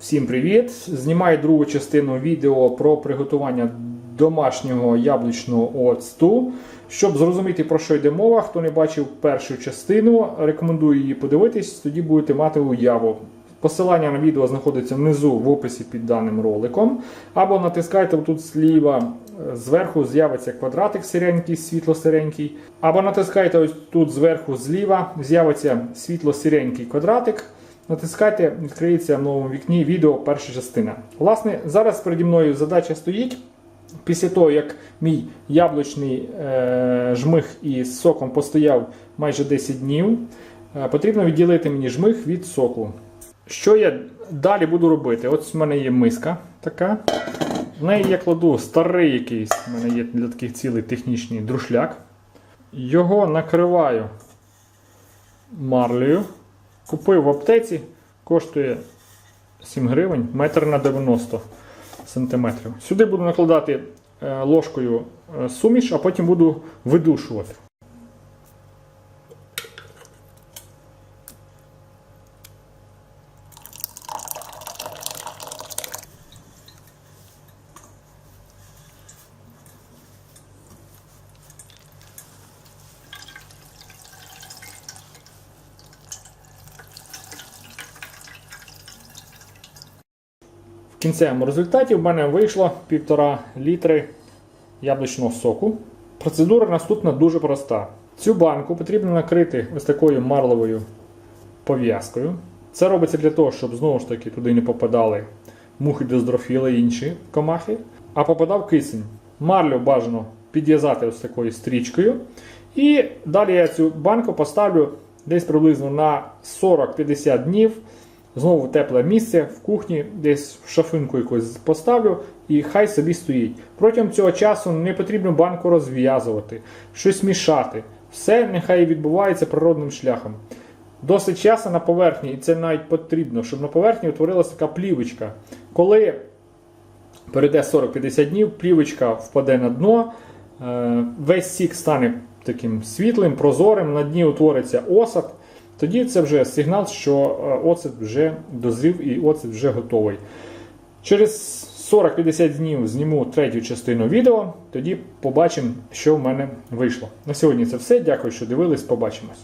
Всім привіт! Знімаю другу частину відео про приготування домашнього яблучного оцту. Щоб зрозуміти про що йде мова, хто не бачив першу частину, рекомендую її подивитись, тоді будете мати уяву. Посилання на відео знаходиться внизу в описі під даним роликом. Або натискайте тут зліва е, зверху з'явиться квадратик сиренький, світло-сиренький. Або натискайте ось тут зверху зліва, з'явиться світло-сиренький квадратик. Натискайте, відкриється в новому вікні відео перша частина. Власне, зараз переді мною задача стоїть. Після того, як мій яблучний е, жмих із соком постояв майже 10 днів, е, потрібно відділити мені жмих від соку. Що я далі буду робити? Ось в мене є миска така. В неї я кладу старий якийсь, в мене є для таких цілий технічний друшляк. Його накриваю марлею. Купив в аптеці, коштує 7 гривень, метр на 90 сантиметрів. Сюди буду накладати е, ложкою е, суміш, а потім буду видушувати. В кінцевому результаті в мене вийшло 1,5 літри яблучного соку. Процедура наступна дуже проста. Цю банку потрібно накрити ось такою марловою пов'язкою. Це робиться для того, щоб знову ж таки туди не попадали мухи дездрофіли і інші комахи, а попадав кисень. Марлю бажано підв'язати ось такою стрічкою. І далі я цю банку поставлю десь приблизно на 40-50 днів. Знову тепле місце в кухні, десь в шафинку якусь поставлю і хай собі стоїть. Протягом цього часу не потрібно банку розв'язувати, щось мішати. Все нехай відбувається природним шляхом. Досить часто на поверхні, і це навіть потрібно, щоб на поверхні утворилася така плівочка. Коли перейде 40-50 днів, плівочка впаде на дно, е, весь сік стане таким світлим, прозорим, на дні утвориться осад. Тоді це вже сигнал, що е, оцет вже дозрів і оцет вже готовий. Через 40-50 днів зніму третю частину відео, тоді побачимо, що в мене вийшло. На сьогодні це все. Дякую, що дивились. Побачимось.